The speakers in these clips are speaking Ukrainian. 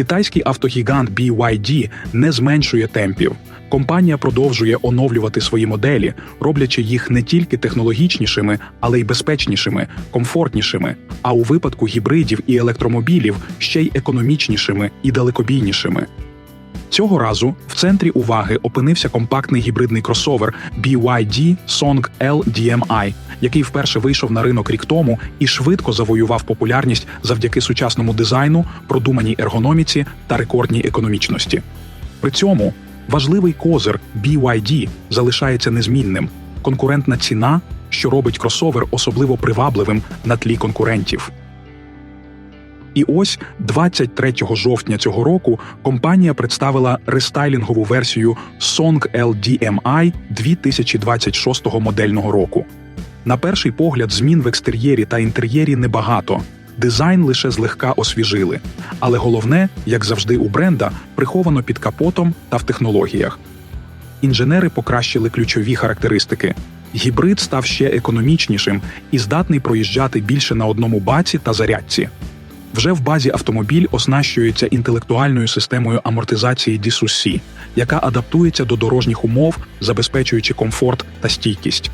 Китайський автогігант BYD не зменшує темпів. Компанія продовжує оновлювати свої моделі, роблячи їх не тільки технологічнішими, але й безпечнішими, комфортнішими. А у випадку гібридів і електромобілів ще й економічнішими і далекобійнішими. Цього разу в центрі уваги опинився компактний гібридний кросовер BYD Song L DMI, який вперше вийшов на ринок рік тому і швидко завоював популярність завдяки сучасному дизайну, продуманій ергономіці та рекордній економічності. При цьому важливий козир BYD залишається незмінним конкурентна ціна, що робить кросовер особливо привабливим на тлі конкурентів. І ось 23 жовтня цього року компанія представила рестайлінгову версію Song LDMI 2026 модельного року. На перший погляд, змін в екстер'єрі та інтер'єрі небагато. Дизайн лише злегка освіжили. Але головне, як завжди у бренда, приховано під капотом та в технологіях. Інженери покращили ключові характеристики. Гібрид став ще економічнішим і здатний проїжджати більше на одному баці та зарядці. Вже в базі автомобіль оснащується інтелектуальною системою амортизації DSUC, яка адаптується до дорожніх умов, забезпечуючи комфорт та стійкість.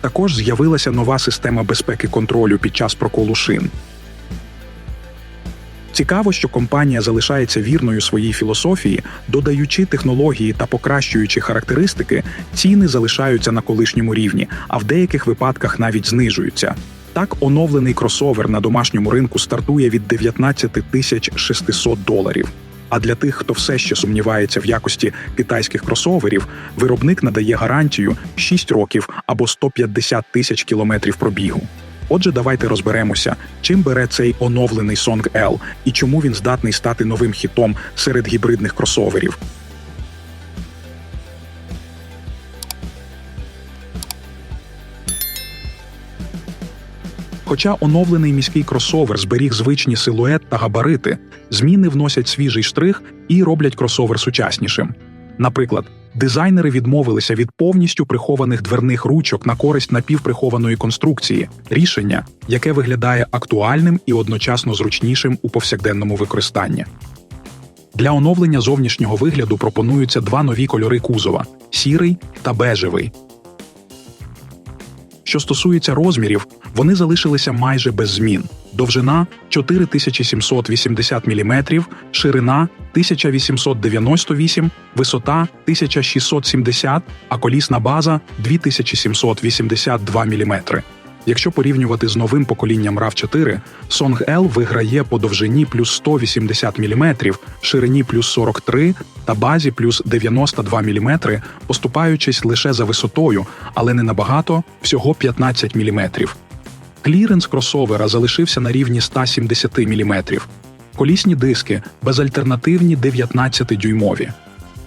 Також з'явилася нова система безпеки контролю під час проколу шин. Цікаво, що компанія залишається вірною своїй філософії, додаючи технології та покращуючи характеристики, ціни залишаються на колишньому рівні, а в деяких випадках навіть знижуються. Так, оновлений кросовер на домашньому ринку стартує від 19 тисяч 600 доларів. А для тих, хто все ще сумнівається в якості китайських кросоверів, виробник надає гарантію 6 років або 150 тисяч кілометрів пробігу. Отже, давайте розберемося, чим бере цей оновлений Song L і чому він здатний стати новим хітом серед гібридних кросоверів. Хоча оновлений міський кросовер зберіг звичні силует та габарити, зміни вносять свіжий штрих і роблять кросовер сучаснішим. Наприклад, дизайнери відмовилися від повністю прихованих дверних ручок на користь напівприхованої конструкції, рішення, яке виглядає актуальним і одночасно зручнішим у повсякденному використанні. Для оновлення зовнішнього вигляду пропонуються два нові кольори кузова сірий та бежевий. Що стосується розмірів, вони залишилися майже без змін. Довжина 4780 мм, ширина 1898, висота 1670, а колісна база 2782 мм. Якщо порівнювати з новим поколінням RAV4, Song L виграє по довжині плюс 180 мм, ширині плюс 43 та базі плюс 92 мм, поступаючись лише за висотою, але не набагато, всього 15 мм. Кліренс кросовера залишився на рівні 170 мм. Колісні диски безальтернативні 19-дюймові.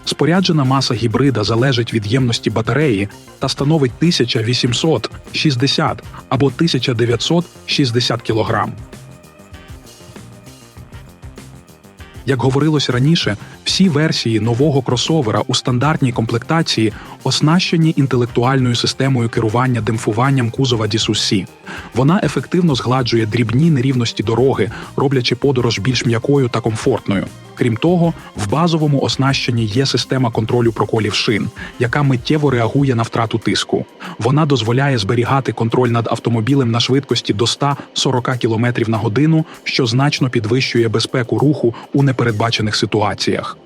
Споряджена маса гібрида залежить від ємності батареї та становить 1860 або 1960 кг. Як говорилось раніше, всі версії нового кросовера у стандартній комплектації оснащені інтелектуальною системою керування демпфуванням кузова DSUC. Вона ефективно згладжує дрібні нерівності дороги, роблячи подорож більш м'якою та комфортною. Крім того, в базовому оснащенні є система контролю проколів шин, яка миттєво реагує на втрату тиску. Вона дозволяє зберігати контроль над автомобілем на швидкості до 140 км на годину, що значно підвищує безпеку руху у непередбачених ситуаціях.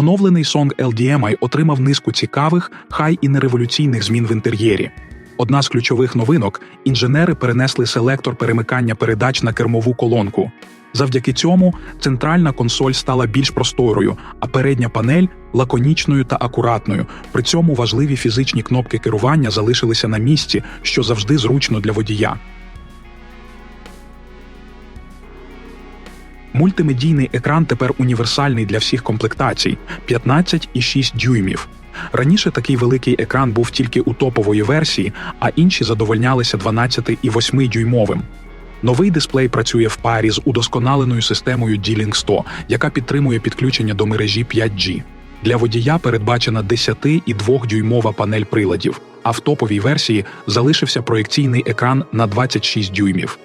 Оновлений Song LDMI отримав низку цікавих, хай і не революційних змін в інтер'єрі. Одна з ключових новинок інженери перенесли селектор перемикання передач на кермову колонку. Завдяки цьому центральна консоль стала більш просторою, а передня панель лаконічною та акуратною. При цьому важливі фізичні кнопки керування залишилися на місці, що завжди зручно для водія. Мультимедійний екран тепер універсальний для всіх комплектацій 15,6 дюймів. Раніше такий великий екран був тільки у топової версії, а інші задовольнялися 12,8 дюймовим. Новий дисплей працює в парі з удосконаленою системою D-Link 100, яка підтримує підключення до мережі 5G. Для водія передбачена 10 і 2-дюймова панель приладів, а в топовій версії залишився проєкційний екран на 26 дюймів.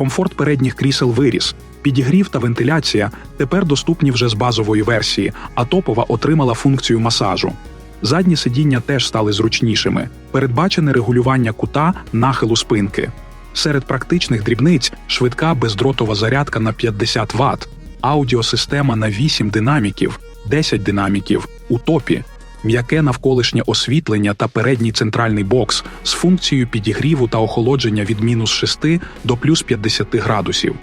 Комфорт передніх крісел виріс. Підігрів та вентиляція тепер доступні вже з базової версії, а топова отримала функцію масажу. Задні сидіння теж стали зручнішими. Передбачене регулювання кута нахилу спинки. Серед практичних дрібниць швидка бездротова зарядка на 50 Вт, аудіосистема на 8 динаміків, 10 динаміків у топі, м'яке навколишнє освітлення та передній центральний бокс з функцією підігріву та охолодження від мінус 6 до плюс 50 градусів.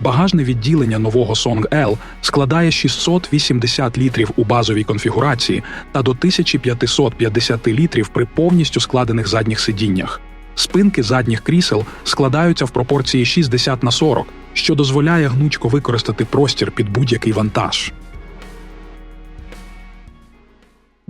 Багажне відділення нового Song L складає 680 літрів у базовій конфігурації та до 1550 літрів при повністю складених задніх сидіннях. Спинки задніх крісел складаються в пропорції 60 на 40, що дозволяє гнучко використати простір під будь-який вантаж.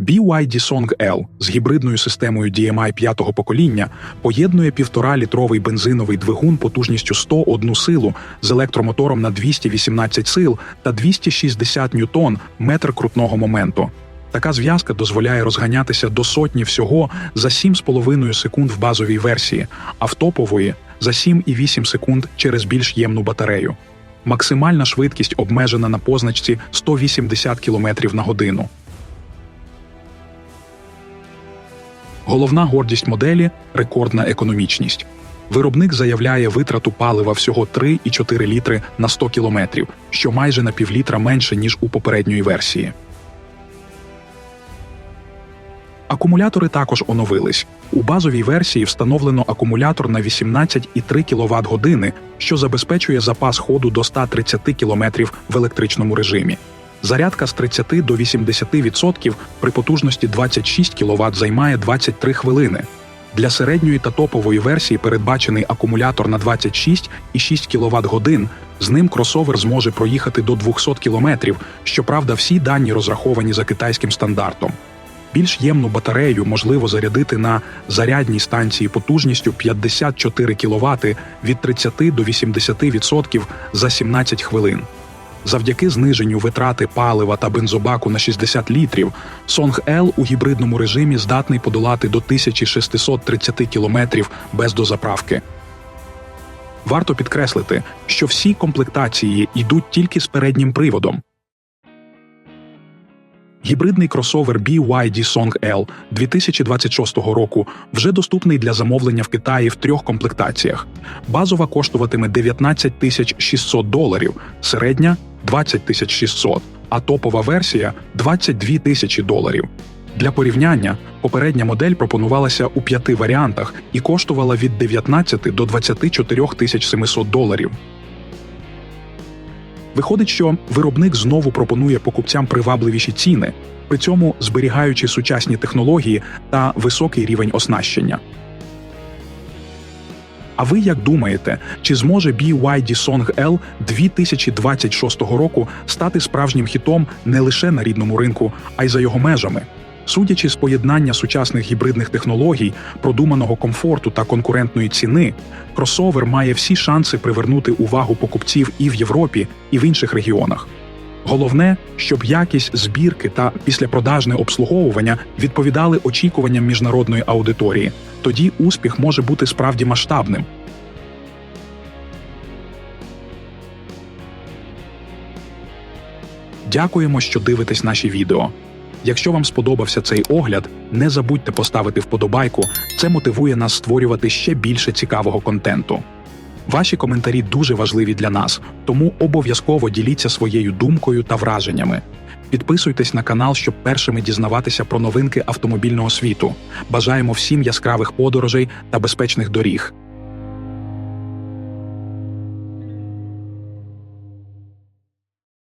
BYD Song L з гібридною системою DMI п'ятого покоління поєднує 1,5-літровий бензиновий двигун потужністю 101 силу з електромотором на 218 сил та 260 ньютон метр крутного моменту. Така зв'язка дозволяє розганятися до сотні всього за 7,5 секунд в базовій версії, а в топової за 7,8 секунд через більш ємну батарею. Максимальна швидкість обмежена на позначці 180 км на годину. Головна гордість моделі рекордна економічність. Виробник заявляє витрату палива всього 3,4 літри на 100 кілометрів, що майже на півлітра менше ніж у попередньої версії. Акумулятори також оновились. У базовій версії встановлено акумулятор на 18,3 кВт години, що забезпечує запас ходу до 130 км в електричному режимі. Зарядка з 30 до 80% при потужності 26 кВт займає 23 хвилини. Для середньої та топової версії передбачений акумулятор на 26 і 6 кВт годин. З ним кросовер зможе проїхати до 200 км, щоправда, всі дані розраховані за китайським стандартом. Більш ємну батарею можливо зарядити на зарядній станції потужністю 54 кВт від 30 до 80% за 17 хвилин. Завдяки зниженню витрати палива та бензобаку на 60 літрів, Song L у гібридному режимі здатний подолати до 1630 км без дозаправки. Варто підкреслити, що всі комплектації йдуть тільки з переднім приводом. Гібридний кросовер BYD Song L 2026 року вже доступний для замовлення в Китаї в трьох комплектаціях. Базова коштуватиме 19 тисяч 600 доларів, середня 20 тисяч 600, а топова версія 22 тисячі доларів. Для порівняння попередня модель пропонувалася у п'яти варіантах і коштувала від 19 до 24 тисяч 700 доларів. Виходить, що виробник знову пропонує покупцям привабливіші ціни, при цьому зберігаючи сучасні технології та високий рівень оснащення. А ви як думаєте, чи зможе BYD Song L 2026 року стати справжнім хітом не лише на рідному ринку, а й за його межами? Судячи з поєднання сучасних гібридних технологій, продуманого комфорту та конкурентної ціни, кросовер має всі шанси привернути увагу покупців і в Європі, і в інших регіонах. Головне, щоб якість збірки та післяпродажне обслуговування відповідали очікуванням міжнародної аудиторії. Тоді успіх може бути справді масштабним. Дякуємо, що дивитесь наші відео. Якщо вам сподобався цей огляд, не забудьте поставити вподобайку. Це мотивує нас створювати ще більше цікавого контенту. Ваші коментарі дуже важливі для нас, тому обов'язково діліться своєю думкою та враженнями. Підписуйтесь на канал, щоб першими дізнаватися про новинки автомобільного світу. Бажаємо всім яскравих подорожей та безпечних доріг.